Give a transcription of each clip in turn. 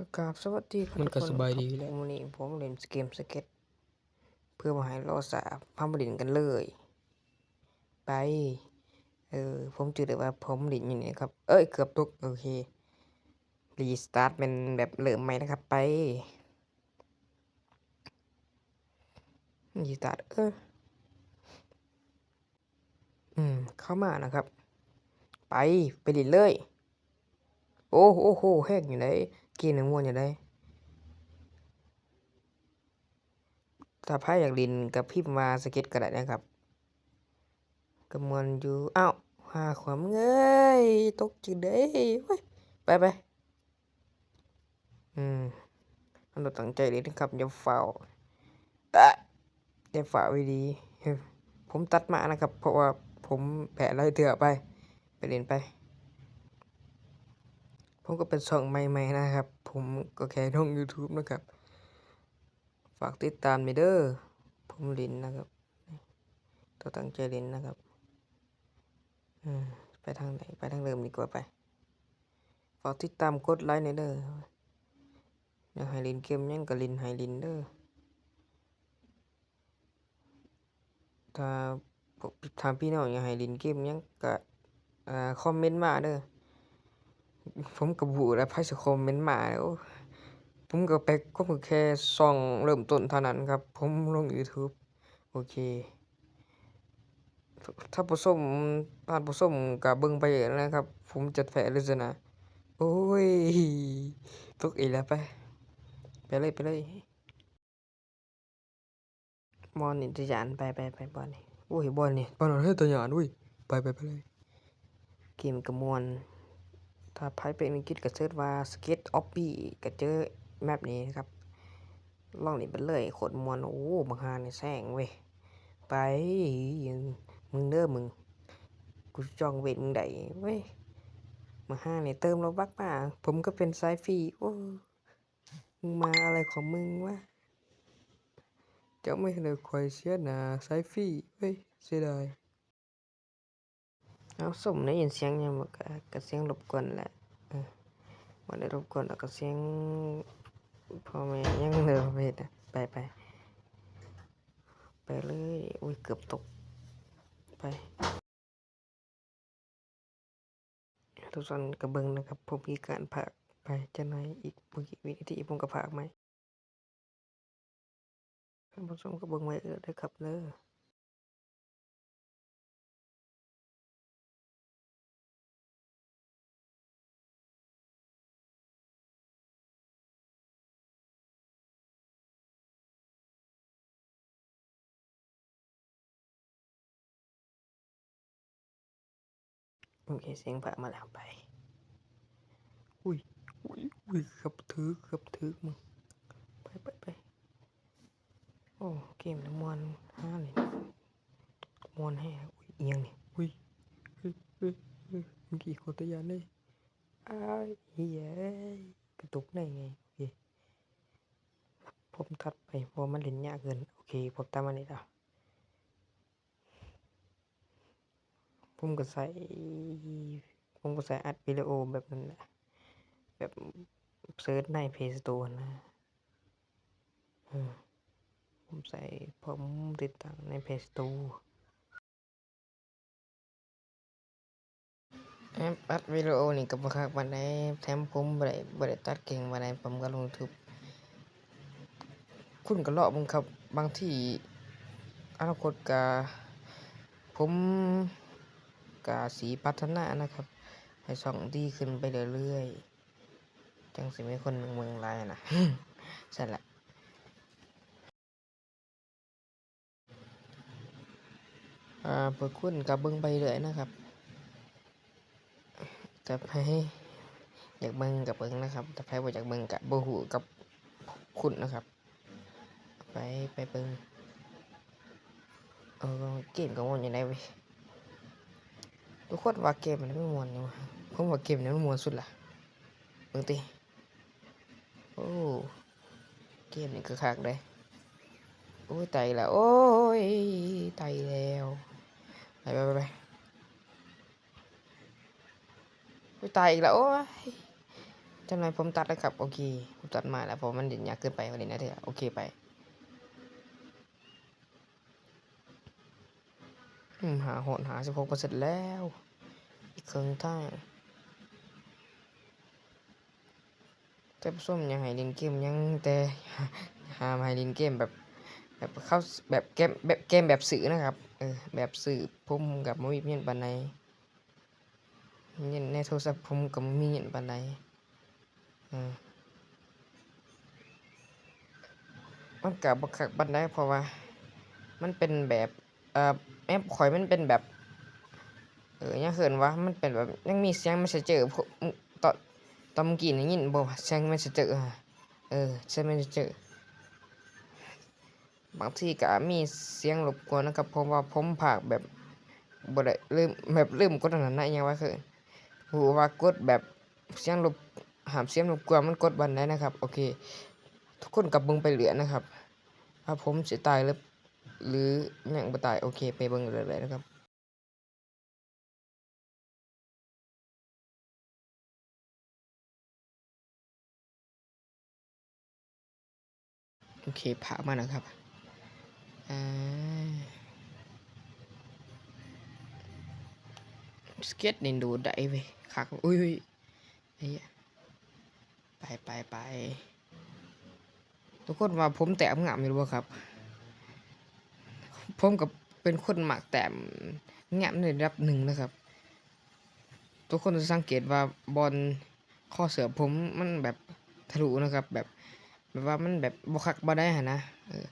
ก็กราบสวัสดีครับมันก็สบายดีแล้ววันนี้ผมเล่นเกมสเก็ต เพื่อมาให้ล่อสาพามดินกันเลย ไป เออ ผมจืดเลว่าผมดินอยู่นี่ครับ เอ้ย เกือบตกโอเค รีสตาร์ทเป็นแบบเริ่มใหม่นะครับ ไป รีสตาร์ท เออ อืม เข้ามานะครับ ไป ไปดินเลย โอ้โหแห้งอยู่ไหน กี้นึงม่วนอยู่ได้ ถ้าพายอยากดินกับพิมมาสเก็ตกระดาษนะครับกำมวลอยู่อ้าวหาความเงยตกจืดเด้ไปไปอืมเราตั้งใจเลยนะครับอย่าฝ้าออย่าฝ้าไว้ดี ผมตัดมานะครับ เพราะว่าผมแผลไรเถื่อไป ไปเรียนไป ผมก็เป็นช่องใหม่ๆนะครับ ผมก็แค่ลง YouTube นะครับ ฝากติดตามมิเด้อผมลินนะครับตัวตั้งใจลินนะครับไปทางไหนไปทางเดิมดีกว่าไป ฝากติดตามกดไลค์ในเด้ออยากให้ลินเกมยังกับลินไฮลินเด้อถ้าถามพี่น้องอยากให้ลินเกมยังกับคอมเมนต์มาเด้อ ผมกับบูและไพ่สคมเมนต์มาแล้วผมกับเป็กก็มือแค่ซองเริ่มต้นเท่านั้นครับ ผมลง YouTube โอเค ถ้าผสมผ่านผสมกับเบิ้งไปนะครับ ผมจัดแฝงเลยนะ โอ้ยตกอีกแล้วไป ไปเลยไปเลยบอลนี่ตัยานไปไปไปบอลนี่โอ้ยบอลนี่บอลอะไรตัวยานอุ้ยไปไปไปเลย เกมกับมวล ถ้าไพ่เป็นอังกฤษก็เซิร์ชว่า skate o f f ี้ก็เจอแมปนี้นะครับล่องเล่นไปเลยขคตมวนโอ้บางฮาในแซงเว้ย ไปยังมึงเด้อมึง กูจองเวทมึงได้เว้ยมาห้าเนี่ยเติมเราบักป่าผมก็เป็นสายฟรีโอ้มึงมาอะไรของมึงวะจะไม่เลยคอยเชียนะสายฟรีเฮ้ยเสียดาย เอาสมได้ยินเสียงยังบอกกับเสียงรบกวนแหละมันได้รบกวนแล้วก็เสียงพ่อแม่ยังเดินไปไปไปไปเลยอุ้ยเกือบตกไปทุกคนกระเบิงนะครับผมมีการผักไปจะไหนอีกบุกวินาที่ผมกระผักไหมท่านผู้มกระเบิงไว้เออได้ครับเลย มึงเคเสียงแระมาแล้วไป อุ้ย อุ้ยอุ้ยขับถือขับถือมึง ไปไปไปโอ้ เกมน้ำมวนห้าเลยมวนให้อุ้ยเอียงเนี่ยอุ้ยเฮ้ยเฮ้ยเฮ้ยมึงกี่คนตรยันเลยอ้าวเฮ้ยกระตุกได้ไงโอเคผมถัดไปพอมันเล่นยากเกิน โอเค ผมตามมันเลยแล้ว ผมก็ใส่ผมก็ใส่อัดวิดีโอแบบนั้นแหละแบบเซิร์ชในเพจตัวนะผมใส่ผมติดตั้งในเพจตัวแอปอัดวิดีโอนี่กับมาคับวันไหนแถมผมบริบริตัดเก่งวันไหนผมก็ลงทุบคุณก็เลาะมึงครับ บางที่อนาคตกาผม กาสีพัฒนานะครับ ให้ส่องดีขึ้นไปเรื่อยๆ จังสิไม่คนเมืองลายนะใช่ละอ่าเปิดคุนกับเบิ้งไปเลยนะครับจะไปอยากเบิ้งกับเบิ้งนะครับแต่ไปบ่อยากเบิ้งกับบ่หูกับคุณนะครับ ไปไปเบิ้งเออเกมกับมันอยู่ไหนเว้ ทุกคนว่าเกมมันไม่มวนอยู่ผมว่าเกมนี้มันมวนสุดละเบื้องตีโอ้เกมนี้คือคักเลยโอ้ยไตแล้วโอ้ยไตแล้วไปไปไปไปโอ้ยไตอีกแล้วโอ้ยจำไลยผมตัดแล้วครับโอเคผมตัดมาแล้วผมมันเด่นยากเกินไปวันนี้นะเถอะโอเคไป หาหดหาสิบหกเปอร์เซ็นต์แล้ว อีกครึ่งทางแต่ผู้มยังให้เล่นเกมยังแต่หามาให้เล่นเกมแบบแบบเข้าแบบเกมแบบเกมแบบสื่อนะครับเออแบบสื่อผมกับมมีเงินปานใดเงินในโทรศัพท์ผมกับมีเงินปานใดเออมันกับบักคักปานใดเพราะว่า มันเป็นแบบ อ่อแอปข่อยมันเป็นแบบ เออยังเขินว่ามันเป็นแบบยังมีเสียงมันจะเจอตอนตอนเมื่อกี้นี่ยินบอกว่าเสียงมันจะเจอเออเสียงมันจะเจอบางทีก็มีเสียงรบกวนนะครับเพราะว่าผมผากแบบบ่ได้ลืมแบบลืมกดอันนั้นนะยังว่าคือหูว่ากดแบบเสียงรบหามเสียงรบกวนมันกดบันได้นะครับ โอเค ทุกคนกับเบิ่งไปเหลือนะครับว่าผมสิตายหรือ หรือยังบ่ตายโอเค ไปเบิ่งเลยเลยนะครับโอเคผ่ามานะครับสเก็ตนี่ดูได้เว้ยคักอุ้ยไอ้ไปไปไปทุกคนว่าผมแต้มงามอยู่บ่ครับ ผมกับเป็นคนหมักแต้มแงามในระดับหนึ่งนะครับ ทุกคนจะสังเกตว่าบอลข้อเสือผมมันแบบทะลุนะครับ แบบแบบว่ามันแบบบคักบ่ได้หนนะเออ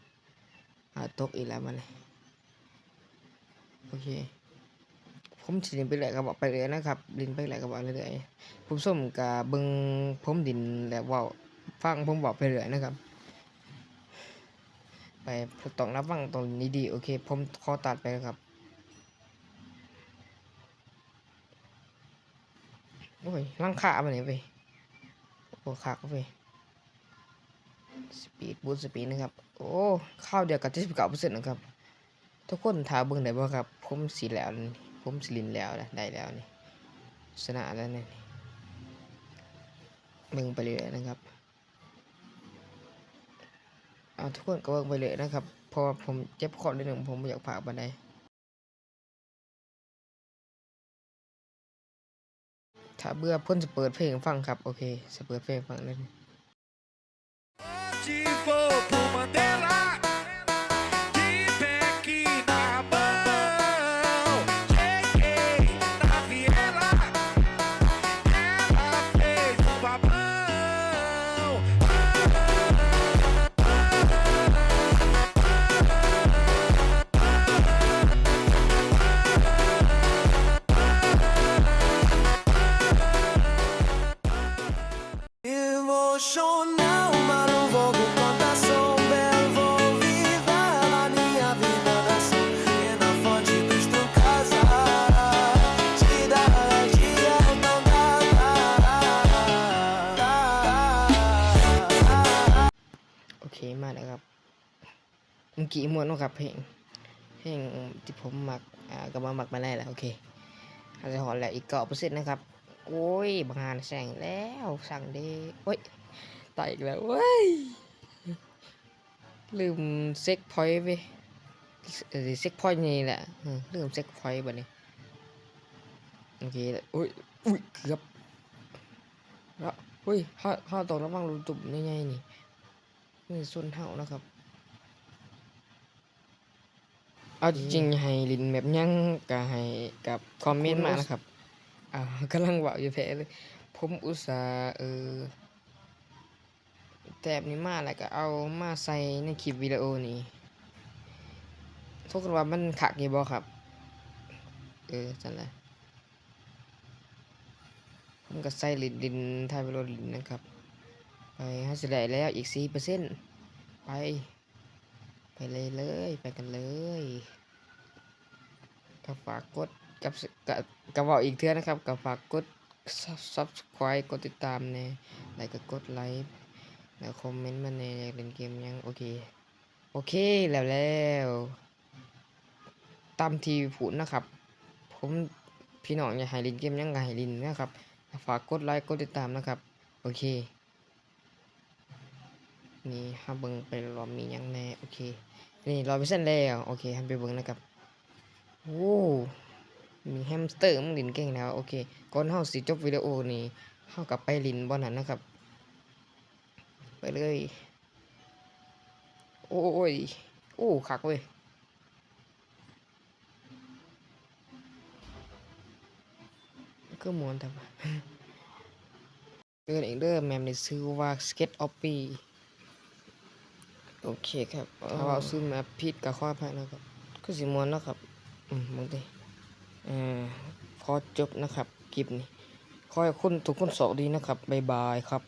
อ่าตกอีกแล้วมันโอเคผมสินไปเลยก็บอกไปเลยนะครับลินไปเลยก็บอกเรื่อยๆผมส้มกับเบิงผมดินแล้วว่าฟังผมบอกไปเรื่อยนะครับ ไปต้องรับฟังตรงนี้ดี โอเค ผมขอตัดไปครับ โอ้ยร่างขามันนี่ไปโอ้ขาก็ไปสปีดบูสปีดนะครับ โอ้ข้าวเดียวกับที่สิบเก้าเปอร์เซ็นต์นะครับ ทุกคนถามเบิ่งได้บ่ครับ ผมสีแล้วนี่ผมสิลินแล้วนะได้แล้วนี่ชนะแล้วนี่เบิ่งไปเรื่อยนะครับ อาทุกคนก็เบิ่งไปเลยนะครับเพราะผมเจ็บคอนิดหนึ่งผมบ่อยากพากบันไดถ้าเบื่อเพ่นจะเปิดเพลงฟังครับโอเคจะเปิดเพลงฟังเลย Se for pro กี้มวนนะครับเพลงเพลงที่ผมหมักอ่าก็มาหมักมาได้แล้วโอเคอาจจะหอนแล้วอีกเกาเปอร์เซ็นต์นะครับโอ้ยบางงานแสงแล้วสั่งเด้โอ้ยตายอีกแล้วเว้ยลืมเซ็กพอยต์ไปเออเซ็กพอยต์นี่แหละลืมเซ็กพอยต์บัดนี้โอเคแล้วอุ้ยอุ้ยเกือบแล้วอุ้ยห้าห้าตกระวังรูตุ่มใหญ่ๆนี่นี่ส่วนเท่านะครับ เอาจริงๆให้ลินแบบยังก็ให้กับคอมเมนต์มานะครับอ่ากำลังว่าอยู่แพ้เลย ผมอุตส่าห์เออแตบนี้มาแล้วก็เอามาใส่ในคลิปวิดีโอนี้ทุกคนว่ามันขักยี่บ่ครับ เออจันแหละผมก็ใส่ลินลินไทยวิดีโอลินนะครับ ไปห้าสิได้แล้วอีกสี่เปอร์เซ็นต์ไป ไปเลยเลย ไปกันเลยก็ฝากกดกับกับกับบอกอีกเทื่อนะครับก็ฝากกด subscribe กดติดตามในแล้วก็กดไลค์แล้วคอมเมนต์มาในอยากเล่นเกมยังโอเค โอเคแล้วแล้วตามที่พูดนะครับ ผมพี่น้องอยาห้เล่นเกมยังไงห้เล่นนะครับ ฝากกดไลค์กดติดตามนะครับ โอเค นี่ฮับเบิงไปรอมียังแน่โอเค นี่รอไปเส้นแล้วโอเคฮันไปเบิงนะครับโอ้มีแฮมสเตอร์มันลินเก่งแล้วโอเคก่อนเฮาสิจบวิดีโอนี้เฮากลับไปลินบ่อนนั้นนะครับ ไปเลย โอ้ยโอ้คักเว้ยก็มวนแต่ว่าเดินอีกเด้อแมมในซื้อว่า Sketch o p p y โอเคครับถ้าว่าซื้อมาผิดก็ขออภัยนะครับ ก็สิมวนเนาะครับอืมมึงดิเอ่อขอจบนะครับคลิปนี้ขอให้คุณทุกคนโชคดีนะครับบ๊ายบายครับ